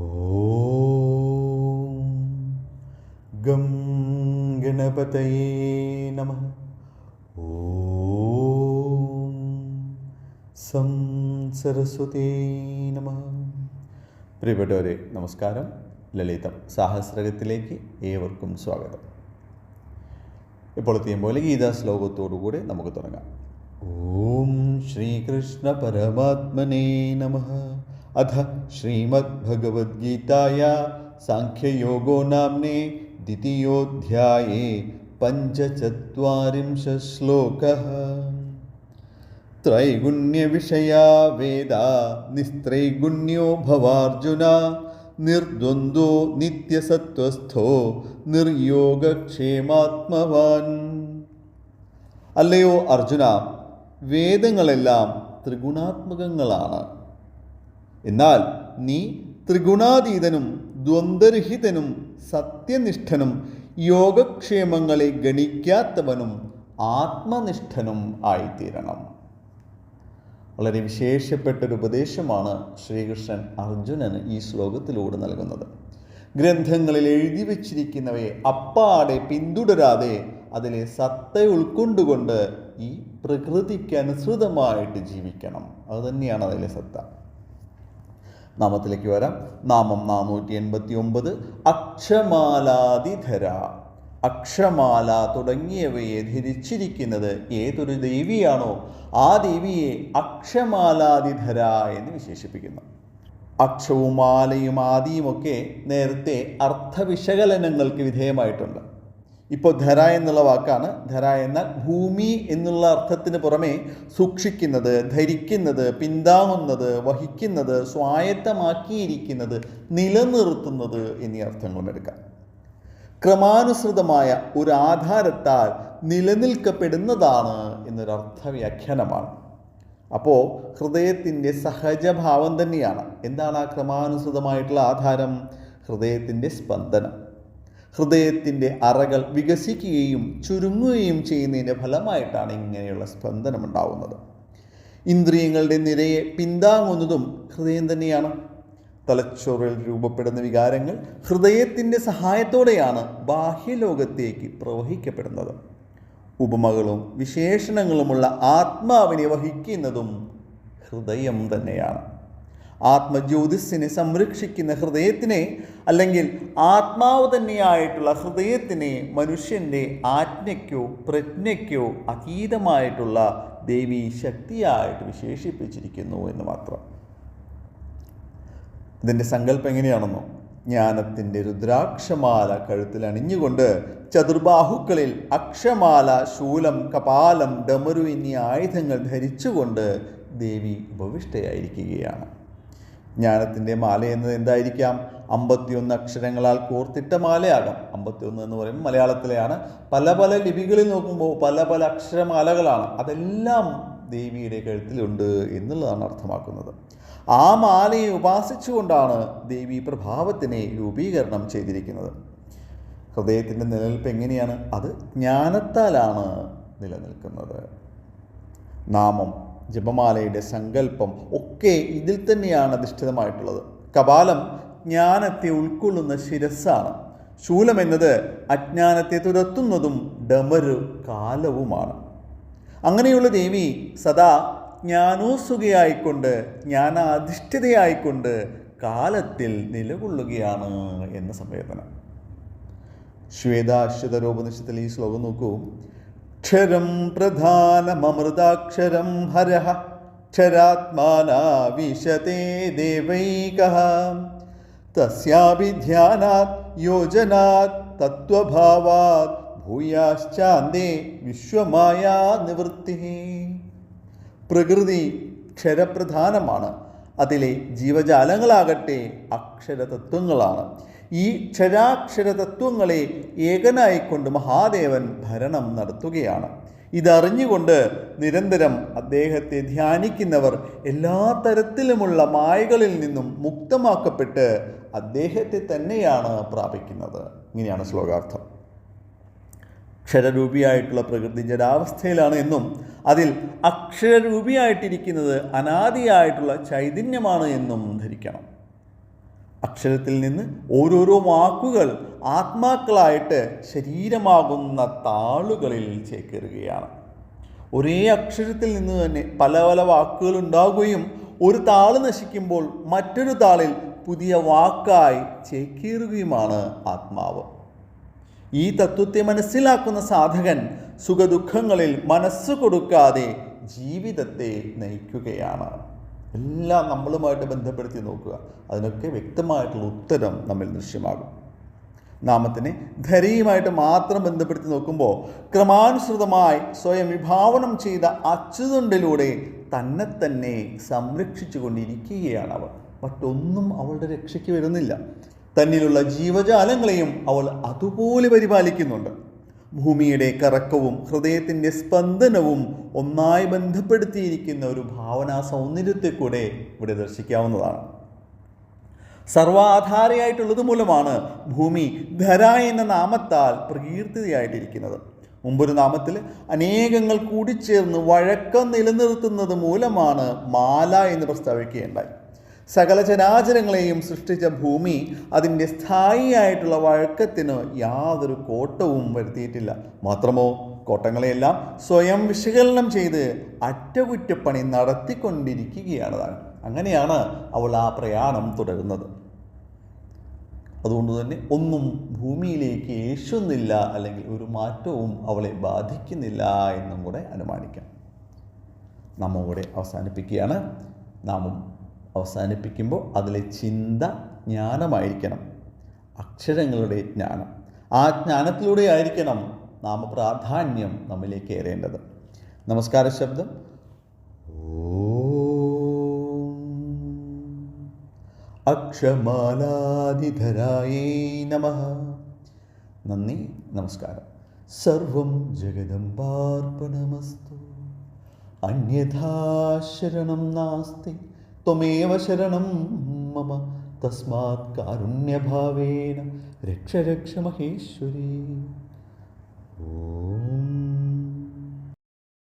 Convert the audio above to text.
ഓം gum ഗണപതയേ നമ. ഓം some സരസ്വതേ നമ. പ്രിയപ്പെട്ടവരെ നമസ്കാരം. ലളിതം സാഹസ്രകത്തിലേക്ക് ഏവർക്കും സ്വാഗതം. ഇപ്പോഴത്തെയും പോലെ ഗീതാ ശ്ലോകത്തോടുകൂടി നമുക്ക് തുടങ്ങാം. ഓം ശ്രീകൃഷ്ണ പരമാത്മനേ നമ. അധ श्रीमद्भगवद्गीताया സാഖ്യയോഗോ നാംനെ द्वितीयोऽध्याये പഞ്ചചത്വാരിംശ श्लोकः ത്രൈഗുണ്യവിഷയാ വേദ നിസ്ത്രൈഗുണ്യോ ഭവാർജുന നിർദ്വന്ദ്വോ നിത്യസത്വസ്ഥോ നിർയോഗക്ഷേമാത്മവാൻ അല്ലയോ അർജുന വേദങ്ങളെല്ലാം ത്രിഗുണാത്മകങ്ങളാണ്. എന്നാൽ നീ ത്രിഗുണാതീതനും ദ്വന്ദ്രഹിതനും സത്യനിഷ്ഠനും യോഗക്ഷേമങ്ങളെ ഗണിക്കാത്തവനും ആത്മനിഷ്ഠനും ആയിത്തീരണം. വളരെ വിശേഷപ്പെട്ടൊരു ഉപദേശമാണ് ശ്രീകൃഷ്ണൻ അർജുനന് ഈ ശ്ലോകത്തിലൂടെ നൽകുന്നത്. ഗ്രന്ഥങ്ങളിൽ എഴുതി വച്ചിരിക്കുന്നവയെ അപ്പാടെ പിന്തുടരാതെ അതിലെ സത്ത ഉൾക്കൊണ്ടുകൊണ്ട് ഈ പ്രകൃതിക്ക് അനുസൃതമായിട്ട് ജീവിക്കണം. അതുതന്നെയാണ് അതിലെ സത്ത. നാമത്തിലേക്ക് വരാം. നാമം നാനൂറ്റി എൺപത്തി ഒമ്പത് അക്ഷമാലാതിധര. അക്ഷമാല തുടങ്ങിയവയെ ധരിച്ചിരിക്കുന്നത് ഏതൊരു ദേവിയാണോ ആ ദേവിയെ അക്ഷമാലാതിധര എന്ന് വിശേഷിപ്പിക്കുന്നു. അക്ഷവും മാലയും ആദിയുമൊക്കെ നേരത്തെ അർത്ഥവിശകലനങ്ങൾക്ക് വിധേയമായിട്ടുണ്ട്. ഇപ്പോൾ ധര എന്നുള്ള വാക്കാണ്. ധര എന്നാൽ ഭൂമി എന്നുള്ള അർത്ഥത്തിന് പുറമേ സൂക്ഷിക്കുന്നത് ധരിക്കുന്നത് പിന്താങ്ങുന്നത് വഹിക്കുന്നത് സ്വായത്തമാക്കിയിരിക്കുന്നത് നിലനിർത്തുന്നത് എന്നീ അർത്ഥങ്ങൾ എടുക്കാം. ക്രമാനുസൃതമായ ഒരു ആധാരത്താൽ നിലനിൽക്കപ്പെടുന്നതാണ് എന്നൊരു അർത്ഥവ്യാഖ്യാനമാണ് അപ്പോൾ ഹൃദയത്തിന്റെ സഹജഭാവം തന്നെയാണ്. എന്താണ് ആ ക്രമാനുസൃതമായിട്ടുള്ള ആധാരം? ഹൃദയത്തിന്റെ സ്പന്ദനം. ഹൃദയത്തിന്റെ അറകൾ വികസിക്കുകയും ചുരുങ്ങുകയും ചെയ്യുന്നതിന്റെ ഫലമായിട്ടാണ് ഇങ്ങനെയുള്ള സ്പന്ദനം ഉണ്ടാവുന്നത് ഇന്ദ്രിയങ്ങളുടെ നിരയെ പിന്താങ്ങുന്നതും ഹൃദയം തന്നെയാണ്. തലച്ചോറിൽ രൂപപ്പെടുന്ന വികാരങ്ങൾ ഹൃദയത്തിന്റെ സഹായത്തോടെയാണ് ബാഹ്യലോകത്തേക്ക് പ്രവഹിക്കപ്പെടുന്നത്. ഉപമകളും വിശേഷണങ്ങളുമുള്ള ആത്മാവിനെ വഹിക്കുന്നതും ഹൃദയം തന്നെയാണ്. ആത്മജ്യോതിസിനെ സംരക്ഷിക്കുന്ന ഹൃദയത്തിനെ അല്ലെങ്കിൽ ആത്മാവ് തന്നെയായിട്ടുള്ള ഹൃദയത്തിനെ മനുഷ്യന്റെ ആജ്ഞയ്ക്കോ പ്രജ്ഞയ്ക്കോ അതീതമായിട്ടുള്ള ദേവീ ശക്തിയായിട്ട് വിശേഷിപ്പിച്ചിരിക്കുന്നു എന്ന് മാത്രം. ഇതിന്റെ സങ്കല്പം എങ്ങനെയാണെന്നോ? ജ്ഞാനത്തിന്റെ രുദ്രാക്ഷമാല കഴുത്തിൽ അണിഞ്ഞുകൊണ്ട് ചതുർബാഹുക്കളിൽ അക്ഷമാല ശൂലം കപാലം ഡമരു എന്നീ ആയുധങ്ങൾ ധരിച്ചുകൊണ്ട് ദേവി ഉപവിഷ്ടയായിരിക്കുകയാണ്. ജ്ഞാനത്തിന്റെ മാല എന്നത് എന്തായിരിക്കാം? അമ്പത്തിയൊന്ന് അക്ഷരങ്ങളാൽ കോർത്തിട്ട മാലയാകാം. അമ്പത്തിയൊന്ന് എന്ന് പറയുമ്പോൾ മലയാളത്തിലെയാണ്. പല പല ലിപികളിൽ നോക്കുമ്പോൾ പല പല അക്ഷരമാലകളാണ്. അതെല്ലാം ദേവിയുടെ കഴുത്തിലുണ്ട് എന്നുള്ളതാണ് അർത്ഥമാക്കുന്നത്. ആ മാലയെ ഉപാസിച്ചുകൊണ്ടാണ് ദേവി പ്രഭാവത്തിനെ രൂപീകരണം ചെയ്തിരിക്കുന്നത്. ഹൃദയത്തിന്റെ നിലനിൽപ്പ് എങ്ങനെയാണ്? അത് ജ്ഞാനത്താലാണ് നിലനിൽക്കുന്നത്. നാമം ജപമാലയുടെ സങ്കല്പം ഒക്കെ ഇതിൽ തന്നെയാണ് അധിഷ്ഠിതമായിട്ടുള്ളത്. കപാലം ജ്ഞാനത്തെ ഉൾക്കൊള്ളുന്ന ശിരസ്സാണ്. ശൂലം എന്നത് അജ്ഞാനത്തെ തുരത്തുന്നതും ഡമരു കാലവുമാണ്. അങ്ങനെയുള്ള ദേവി സദാ ജ്ഞാനോസുകയായിക്കൊണ്ട് ജ്ഞാനാധിഷ്ഠിതയായിക്കൊണ്ട് കാലത്തിൽ നിലകൊള്ളുകയാണ് എന്ന സംവേദനം. ശ്വേതാശ്വതരോപനിഷത്തിൽ ഈ ശ്ലോകം നോക്കൂ. ക്ഷരം പ്രധാനമൃതാക്ഷരം ഹരഹ. ക്ഷരാത്മാനാ വിശത്തെ ദേവൈക. തസ്യാഭിധ്യാനാത് യോജനാത് തത്വഭാവാത് ഭൂയാശ്ചാന്തേ വിശ്വമായാ നിവൃത്തി പ്രകൃതി ക്ഷരപ്രധാനമാണ്. അതിലെ ജീവജാലങ്ങളാകട്ടെ അക്ഷരതത്വങ്ങളാണ്. ഈ ക്ഷരാക്ഷരതത്വങ്ങളെ ഏകനായിക്കൊണ്ട് മഹാദേവൻ ഭരണം നടത്തുകയാണ്. ഇതറിഞ്ഞുകൊണ്ട് നിരന്തരം അദ്ദേഹത്തെ ധ്യാനിക്കുന്നവർ എല്ലാ തരത്തിലുമുള്ള മായകളിൽ നിന്നും മുക്തമാക്കപ്പെട്ട് അദ്ദേഹത്തെ തന്നെയാണ് പ്രാപിക്കുന്നത്. ഇങ്ങനെയാണ് ശ്ലോകാർത്ഥം. അക്ഷരരൂപിയായിട്ടുള്ള പ്രകൃതി ജഡാവസ്ഥയിലാണ് എന്നും അതിൽ അക്ഷരരൂപിയായിട്ടിരിക്കുന്നത് അനാദിയായിട്ടുള്ള ചൈതന്യമാണ് എന്നും ധരിക്കണം. അക്ഷരത്തിൽ നിന്ന് ഓരോരോ വാക്കുകൾ ആത്മാക്കളായിട്ട് ശരീരമാകുന്ന താളുകളിൽ ചേക്കേറുകയാണ്. ഒരേ അക്ഷരത്തിൽ നിന്ന് തന്നെ പല പല വാക്കുകൾ ഉണ്ടാകുകയും ഒരു താൾ നശിക്കുമ്പോൾ മറ്റൊരു താളിൽ പുതിയ വാക്കായി ചേക്കേറുകയുമാണ് ആത്മാവ്. ഈ തത്വത്തെ മനസ്സിലാക്കുന്ന സാധകൻ സുഖദുഃഖങ്ങളിൽ മനസ്സ് കൊടുക്കാതെ ജീവിതത്തെ നയിക്കുകയാണ്. എല്ലാം നമ്മളുമായിട്ട് ബന്ധപ്പെടുത്തി നോക്കുക. അതിനൊക്കെ വ്യക്തമായിട്ടുള്ള ഉത്തരം നമ്മിൽ ദൃശ്യമാകും. നാമത്തിനെ ധരിയുമായിട്ട് മാത്രം ബന്ധപ്പെടുത്തി നോക്കുമ്പോൾ ക്രമാനുസൃതമായി സ്വയം വിഭാവനം ചെയ്ത അച്യുതണ്ടിലൂടെ തന്നെ തന്നെ സംരക്ഷിച്ചു കൊണ്ടിരിക്കുകയാണ് അവൾ. മറ്റൊന്നും അവളുടെ രക്ഷയ്ക്ക് വരുന്നില്ല. തന്നിലുള്ള ജീവജാലങ്ങളെയും അവൾ അതുപോലെ പരിപാലിക്കുന്നുണ്ട്. ഭൂമിയുടെ കറക്കവും ഹൃദയത്തിന്റെ സ്പന്ദനവും ഒന്നായി ബന്ധപ്പെടുത്തിയിരിക്കുന്ന ഒരു ഭാവനാ സൗന്ദര്യത്തെ കൂടെ ഇവിടെ ദർശിക്കാവുന്നതാണ്. സർവാധാരയായിട്ടുള്ളത് മൂലമാണ് ഭൂമി ധര എന്ന നാമത്താൽ പ്രകീർത്തിയായിട്ടിരിക്കുന്നത്. മുമ്പൊരു നാമത്തിൽ അനേകങ്ങൾ കൂടിച്ചേർന്ന് വഴക്കം നിലനിർത്തുന്നത് മൂലമാണ് മാല എന്ന് പ്രസ്താവിക്കുകയുണ്ടായി. സകല ചരാചരങ്ങളെയും സൃഷ്ടിച്ച ഭൂമി അതിന്റെ സ്ഥായിയായിട്ടുള്ള വഴക്കത്തിന് യാതൊരു കോട്ടവും വരുത്തിയിട്ടില്ല. മാത്രമോ കോട്ടങ്ങളെയെല്ലാം സ്വയം വിശകലനം ചെയ്ത് അറ്റകുറ്റപ്പണി നടത്തിക്കൊണ്ടിരിക്കുകയാണ് താൻ അങ്ങനെയാണ് അവൾ ആ പ്രയാണം തുടരുന്നത്. അതുകൊണ്ട് തന്നെ ഒന്നും ഭൂമിയിലേക്ക് ഏശുന്നില്ല അല്ലെങ്കിൽ ഒരു മാറ്റവും അവളെ ബാധിക്കുന്നില്ല എന്നും കൂടെ അനുമാനിക്കാം. നാം കൂടെ അവസാനിപ്പിക്കുകയാണ്. നാമം അവസാനിപ്പിക്കുമ്പോൾ അതിലെ ചിന്ത ജ്ഞാനമായിരിക്കണം. അക്ഷരങ്ങളുടെ ജ്ഞാനം. ആ ജ്ഞാനത്തിലൂടെ ആയിരിക്കണം നാമപ്രാധാന്യം നമ്മിലേക്ക് ഏറേണ്ടത്. നമസ്കാര ശബ്ദം ഓം അക്ഷമാലാധിധരായേ നമ. നന്ദി നമസ്കാരം. സർവം ജഗദമ്പാർപ്പണമസ്തു അന്യഥാ ശരണം നാസ്തി ത്വമേവ ശരണം മമ. തസ്മാത് കാരുണ്യഭാവേന രക്ഷ രക്ഷ മഹേശ്വരി. ഓം